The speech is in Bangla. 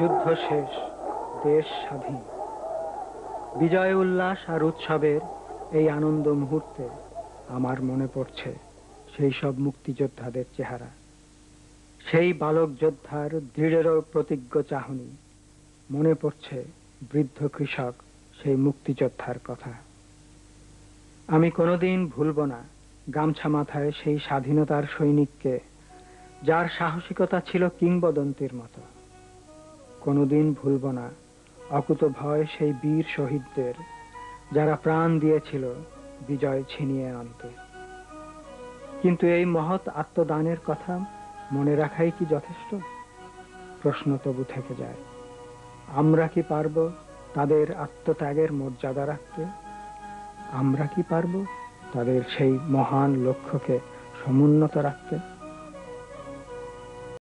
যুদ্ধ শেষ, দেশ স্বাধীন। বিজয় উল্লাস আর উৎসবের এই আনন্দ মুহূর্তে আমার মনে পড়ছে সেই সব মুক্তিযোদ্ধাদের চেহারা। সেই বালক যোদ্ধার দৃঢ় প্রতিজ্ঞ চাহনি, মনে পড়ছে বৃদ্ধ কৃষক সেই মুক্তিযোদ্ধার কথা। আমি কোনোদিন ভুলব না গামছা মাথায় সেই স্বাধীনতার সৈনিককে, যার সাহসিকতা ছিল কিংবদন্তির মতো। কোনোদিন ভুলব না। অকুত ভয় সেই বীর শহীদদের, যারা প্রাণ দিয়েছিল বিজয় ছিনিয়ে আনতে। কিন্তু এই মহৎ আত্মদানের কথা মনে রাখাই কি যথেষ্ট? প্রশ্ন তবু থেকে যায়। আমরা কি পারব তাদের আত্মত্যাগের মর্যাদা রাখতে? আমরা কি পারব তাদের সেই মহান লক্ষ্যকে সমুন্নত রাখতে?